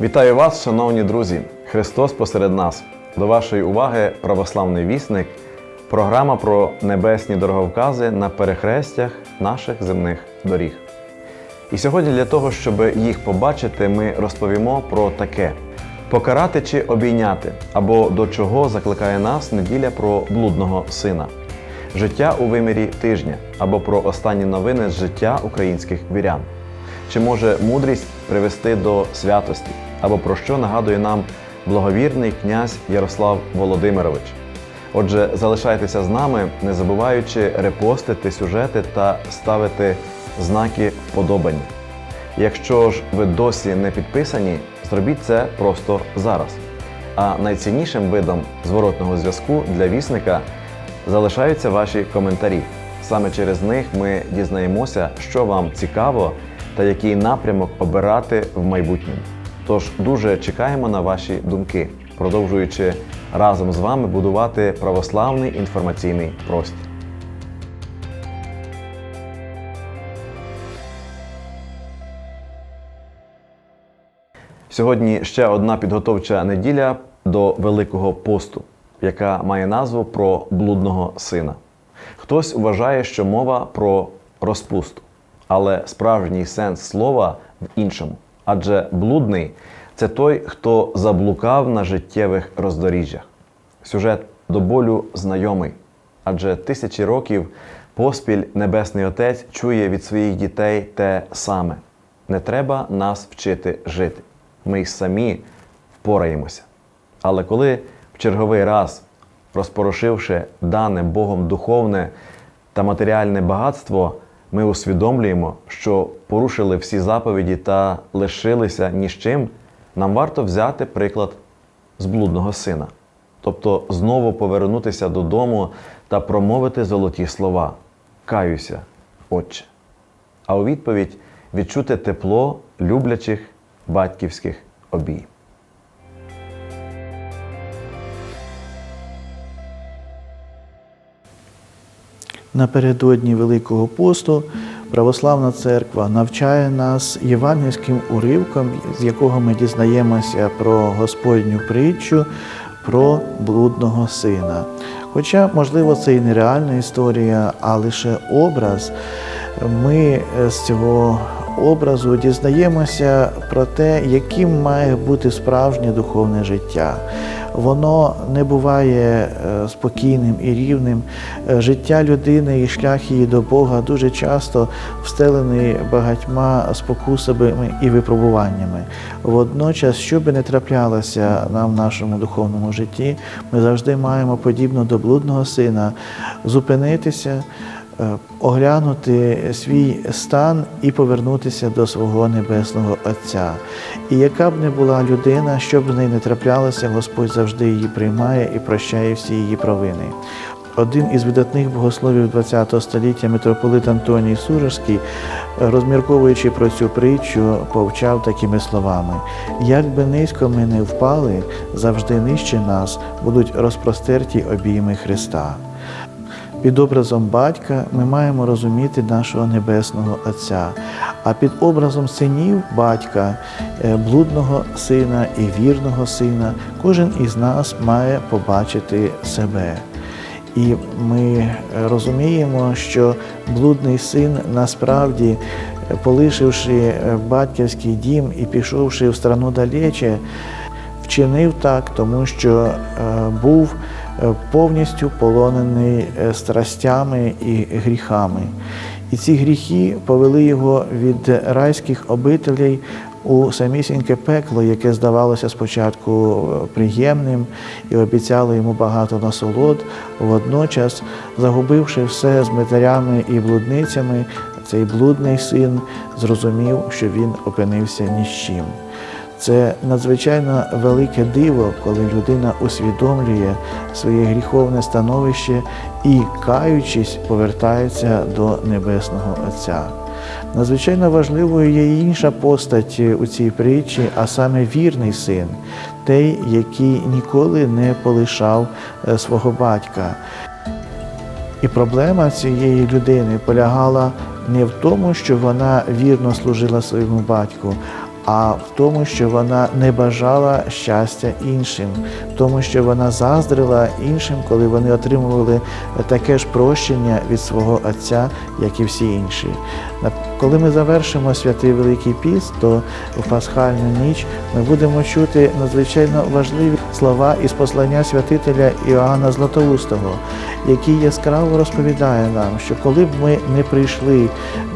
Вітаю вас, шановні друзі! Христос посеред нас. До вашої уваги православний вісник, програма про небесні дороговкази на перехрестях наших земних доріг. І сьогодні для того, щоб їх побачити, ми розповімо про таке: покарати чи обійняти, або до чого закликає нас неділя про блудного сина, життя у вимірі тижня, або про останні новини з життя українських вірян. Чи може мудрість привести до святості, або про що нагадує нам благовірний князь Ярослав Володимирович? Отже, залишайтеся з нами, не забуваючи репостити сюжети та ставити знаки вподобання. Якщо ж ви досі не підписані, зробіть це просто зараз. А найціннішим видом зворотного зв'язку для вісника залишаються ваші коментарі. Саме через них ми дізнаємося, що вам цікаво та який напрямок обирати в майбутньому. Тож дуже чекаємо на ваші думки, продовжуючи разом з вами будувати православний інформаційний простір. Сьогодні ще одна підготовча неділя до Великого посту, яка має назву про блудного сина. Хтось вважає, що мова про розпусту, але справжній сенс слова в іншому. Адже блудний це той, хто заблукав на життєвих роздоріжжях. Сюжет до болю знайомий, адже тисячі років поспіль Небесний Отець чує від своїх дітей те саме: не треба нас вчити жити. Ми й самі впораємося. Але коли в черговий раз, розпорошивши дане Богом духовне та матеріальне багатство, ми усвідомлюємо, що порушили всі заповіді та лишилися ні з чим, нам варто взяти приклад з блудного сина, тобто знову повернутися додому та промовити золоті слова Каюся, Отче. А у відповідь відчути тепло люблячих батьківських обійм. Напередодні Великого посту Православна Церква навчає нас євангельським уривком, з якого ми дізнаємося про Господню притчу про блудного сина. Хоча, можливо, це і не реальна історія, а лише образ, ми з цього образу дізнаємося про те, яким має бути справжнє духовне життя. Воно не буває е, спокійним і рівним. Е, Життя людини і шлях її до Бога дуже часто встелений багатьма спокусами і випробуваннями. Водночас, що би не траплялося нам в нашому духовному житті, ми завжди маємо подібно до блудного сина зупинитися. Е, Оглянути свій стан і повернутися до свого небесного Отця. І яка б не була людина, що б з нею не траплялося, Господь завжди її приймає і прощає всі її провини. Один із видатних богословів ХХ століття митрополит Антоній Сурожський, розмірковуючи про цю притчу, повчав такими словами: як би низько ми не впали, завжди нижче нас будуть розпростерті обійми Христа. Під образом батька ми маємо розуміти нашого Небесного Отця, а під образом синів батька, е, блудного сина і вірного сина, кожен із нас має побачити себе. І ми розуміємо, що блудний син насправді, е, полишивши е, батьківський дім і пішовши в страну далече, вчинив так, тому що е, був е, повністю полонений е, страстями і гріхами. І ці гріхи повели його від райських обителей у самісіньке пекло, яке здавалося спочатку е, приємним і обіцяло йому багато насолод, водночас, загубивши все з митарями і блудницями, цей блудний син зрозумів, що він опинився ні з чим. Це надзвичайно велике диво, коли людина усвідомлює своє гріховне становище і, каючись, повертається до Небесного Отця. Надзвичайно важливою є інша постать у цій притчі, а саме вірний син, той, який ніколи не полишав е, свого батька. І проблема цієї людини полягала не в тому, що вона вірно служила своєму батьку, а в тому, що вона не бажала щастя іншим, в тому, що вона заздрила іншим, коли вони отримували таке ж прощення від свого Отця, як і всі інші. Коли ми завершимо святий Великий Піст, то в пасхальну ніч ми будемо чути надзвичайно важливі слова із послання святителя Іоанна Златоустого, який яскраво розповідає нам, що коли б ми не прийшли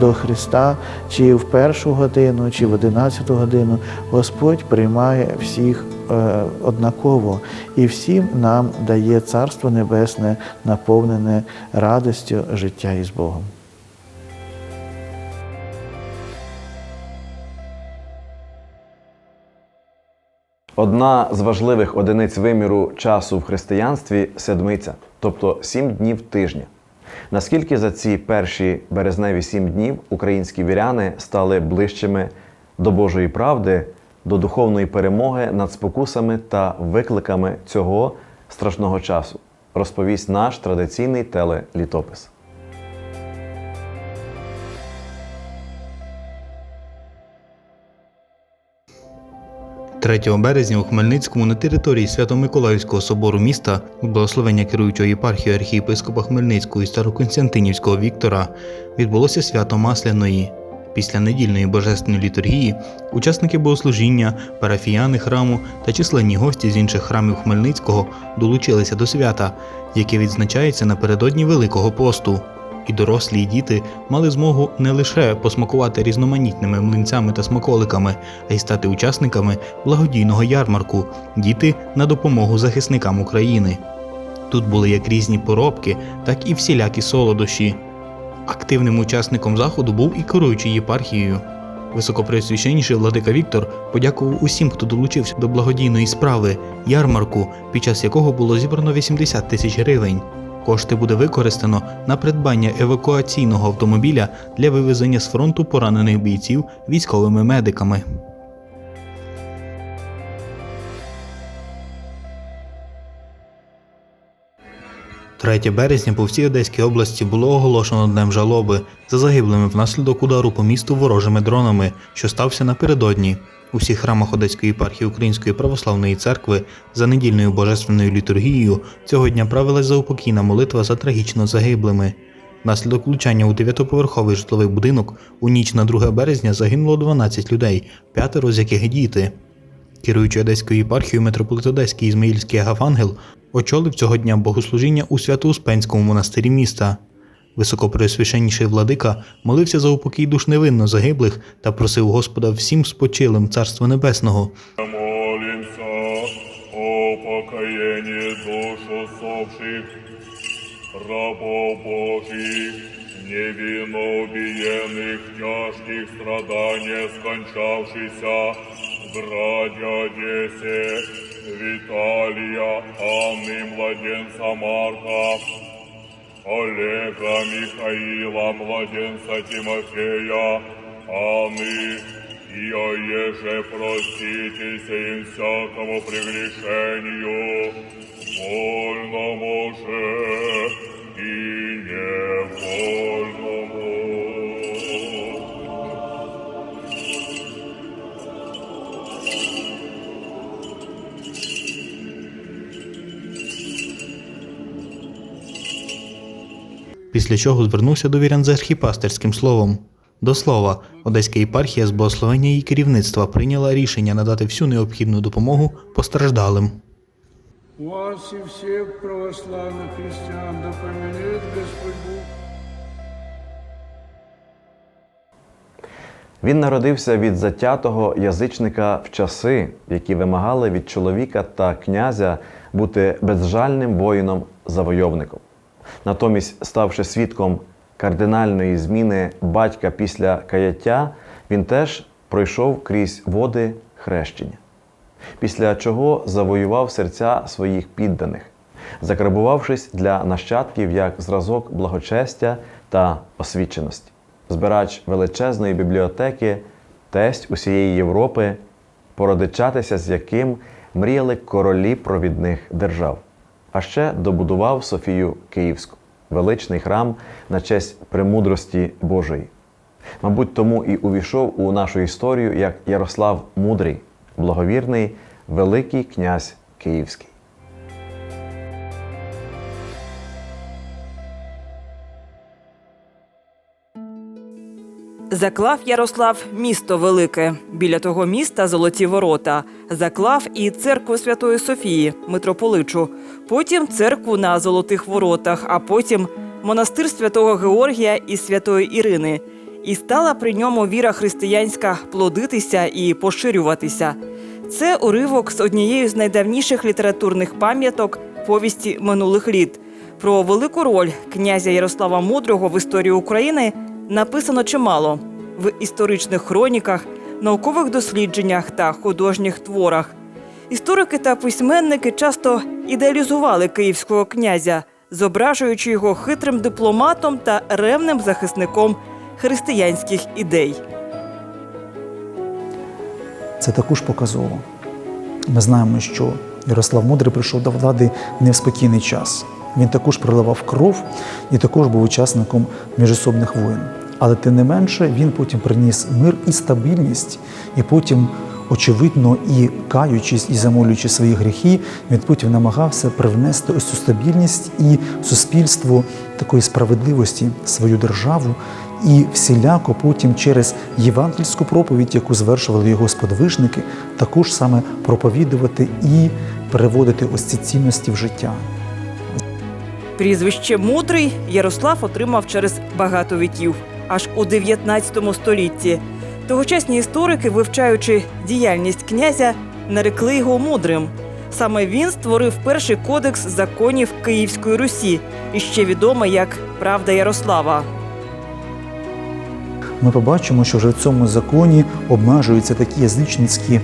до Христа, чи в першу годину, чи в одинадцяту годину, Господь приймає всіх е, однаково і всім нам дає Царство Небесне, наповнене радістю життя із Богом. Одна з важливих одиниць виміру часу в християнстві седмиця, тобто сім днів тижня. Наскільки за ці перші березневі сім днів українські віряни стали ближчими до Божої правди, до духовної перемоги над спокусами та викликами цього страшного часу, розповість наш традиційний телелітопис. 3 березня у Хмельницькому на території Свято-Миколаївського собору міста благословення керуючого єпархією архієпископа Хмельницького і Староконстантинівського Віктора відбулося свято Масляної. Після недільної божественної літургії учасники богослужіння, парафіяни храму та численні гості з інших храмів Хмельницького долучилися до свята, яке відзначається напередодні Великого посту. І дорослі, і діти мали змогу не лише посмакувати різноманітними млинцями та смаколиками, а й стати учасниками благодійного ярмарку Діти на допомогу захисникам України. Тут були як різні поробки, так і всілякі солодощі. Активним учасником заходу був і керуючий єпархією. Високопреосвященніший владика Віктор подякував усім, хто долучився до благодійної справи ярмарку, під час якого було зібрано 80 тисяч гривень. Кошти буде використано на придбання евакуаційного автомобіля для вивезення з фронту поранених бійців військовими медиками. – 3 березня по всій Одеській області було оголошено днем жалоби за загиблими внаслідок удару по місту ворожими дронами, що стався напередодні. У всіх храмах Одеської єпархії Української православної церкви за недільною божественною літургією цього дня правилась заупокійна молитва за трагічно загиблими. Внаслідок влучання у дев'ятоповерховий житловий будинок у ніч на 2 березня загинуло 12 людей, п'ятеро з яких діти. Керуючий Одеською єпархією митрополит Одеський Ізмаїльський Агафангел очолив цього дня богослужіння у Свято-Успенському монастирі міста. Високопреосвященніший владика молився за упокій душ невинно загиблих та просив Господа всім спочилим Царства Небесного, Молимся о покаянии душ усопших, рабов Божьих, невинно убиенных тяжких страданиях скончавшихся, братья Одессе, Виталия, Анны, младенца Марка, Олега, Михаила, младенца Тимофея, Анны, и еже проститесь им всякому прегрешению, вольному же и невольному. Після чого звернувся до вірян з архіпастерським словом. До слова, Одеська єпархія з благословення її керівництва прийняла рішення надати всю необхідну допомогу постраждалим. Вас и всех православных христиан да поменяет Господь Бог Він народився від затятого язичника в часи, які вимагали від чоловіка та князя бути безжальним воїном-завойовником. Натомість, ставши свідком кардинальної зміни батька після каяття, він теж пройшов крізь води хрещення. Після чого завоював серця своїх підданих, закарбувавшись для нащадків як зразок благочестя та освіченості збирач величезної бібліотеки, тесть усієї Європи, породичатися з яким мріяли королі провідних держав. А ще добудував Софію Київську, величний храм на честь премудрості Божої. Мабуть, тому і увійшов у нашу історію як Ярослав Мудрий, благовірний, Великий князь Київський. Заклав Ярослав місто велике. Біля того міста золоті ворота. Заклав і церкву Святої Софії, митрополичу. Потім церкву на золотих воротах, а потім монастир святого Георгія і святої Ірини. І стала при ньому віра християнська плодитися і поширюватися. Це уривок з однією з найдавніших літературних пам'яток повісті минулих літ. Про велику роль князя Ярослава Мудрого в історії України написано чимало в історичних хроніках, наукових дослідженнях та художніх творах. Історики та письменники часто ідеалізували київського князя, зображуючи його хитрим дипломатом та ревним захисником християнських ідей. Це також показово. Ми знаємо, що Ярослав Мудрий прийшов до влади не в спокійний час. Він також проливав кров і також був учасником міжособних воєн. Але тим не менше він потім приніс мир і стабільність, і потім, очевидно, і каючись, і замолюючи свої гріхи, він потім намагався привнести ось цю стабільність і суспільству такої справедливості свою державу, і всіляко потім через євангельську проповідь, яку звершували його сподвижники, також саме проповідувати і переводити ось ці цінності в життя. Прізвище Мудрий Ярослав отримав через багато віків, аж у 19 столітті. Тогочасні історики, вивчаючи діяльність князя, нарекли його мудрим. Саме він створив перший кодекс законів Київської Русі, і ще відомий як Правда Ярослава. ми побачимо, що вже в цьому законі обмежуються такі язичницькі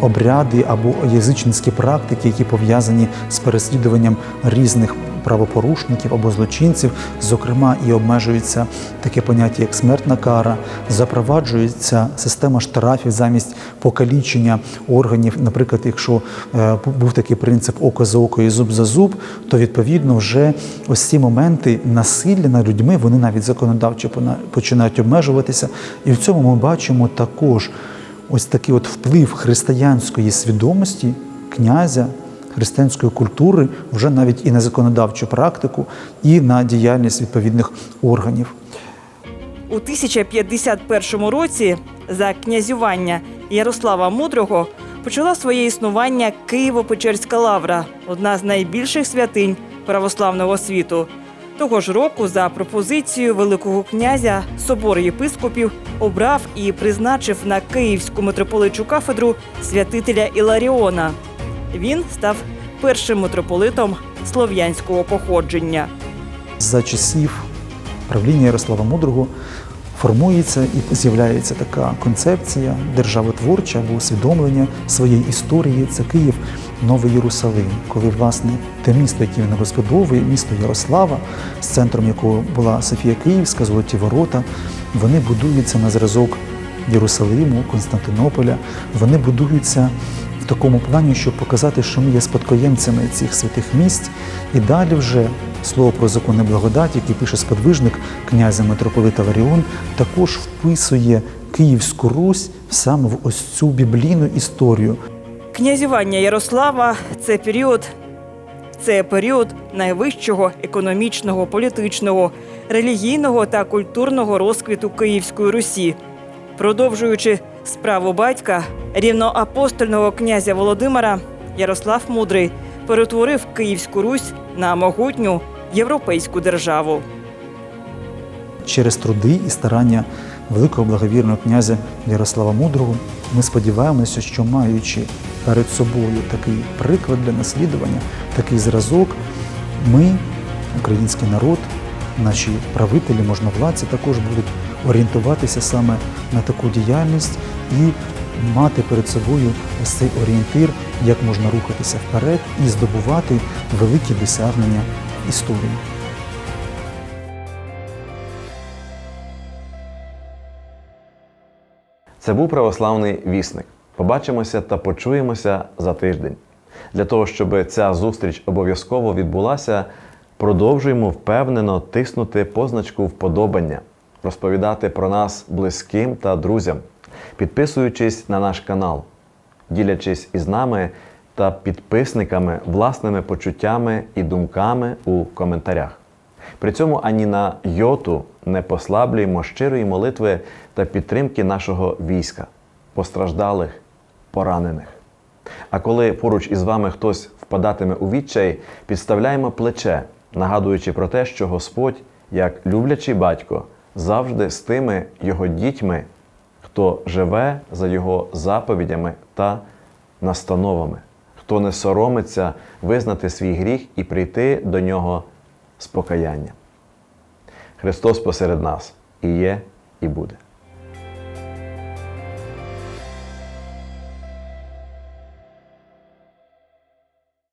обряди або язичницькі практики, які пов'язані з переслідуванням різних правопорушників або злочинців. Зокрема, і обмежується таке поняття, як смертна кара, запроваджується система штрафів замість покалічення органів. Наприклад, якщо е, був такий принцип око за око і зуб за зуб, то відповідно вже ось ці моменти насилля над людьми вони навіть законодавчо починають обмежуватися. І в цьому ми бачимо також ось такий от вплив християнської свідомості князя. Християнської культури вже навіть і на законодавчу практику, і на діяльність відповідних органів. У 1051 році за князювання Ярослава Мудрого почала своє існування Києво-Печерська лавра, одна з найбільших святинь православного світу. Того ж року, за пропозицією Великого князя, собор єпископів обрав і призначив на Київську митрополичу кафедру святителя Іларіона. Він став першим митрополитом слов'янського походження. За часів правління Ярослава Мудрого формується і з'являється така концепція державотворча або усвідомлення своєї історії. Це Київ, Новий Єрусалим, коли власне те місто, яке він розбудовує, місто Ярослава, з центром якого була Софія Київська, Золоті Ворота, вони будуються на зразок Єрусалиму, Константинополя. Вони будуються такому плані, щоб показати, що ми є спадкоємцями цих святих місць. І далі вже слово про закони благодаті, який пише сподвижник князя митрополита Варіон, також вписує Київську Русь саме в ось цю біблійну історію. Князювання Ярослава це період, це період найвищого економічного, політичного, релігійного та культурного розквіту Київської Русі. Продовжуючи справу батька, рівноапостольного князя Володимира, Ярослав Мудрий перетворив Київську Русь на могутню європейську державу. Через труди і старання великого благовірного князя Ярослава Мудрого ми сподіваємося, що маючи перед собою такий приклад для наслідування, такий зразок, ми, український народ, наші правителі, можновладці також будуть орієнтуватися саме на таку діяльність і мати перед собою ось цей орієнтир, як можна рухатися вперед і здобувати великі досягнення історії. Це був православний вісник. Побачимося та почуємося за тиждень. Для того, щоб ця зустріч обов'язково відбулася, продовжуємо впевнено тиснути позначку вподобання. розповідати про нас близьким та друзям, підписуючись на наш канал, ділячись із нами та підписниками власними почуттями і думками у коментарях. При цьому ані на йоту не послаблюємо щирої молитви та підтримки нашого війська, постраждалих, поранених. А коли поруч із вами хтось впадатиме у відчай, підставляємо плече, нагадуючи про те, що Господь, як люблячий батько, завжди з тими його дітьми, хто живе за його заповідями та настановами, хто не соромиться визнати свій гріх і прийти до нього з покаянням. Христос посеред нас і є, і буде.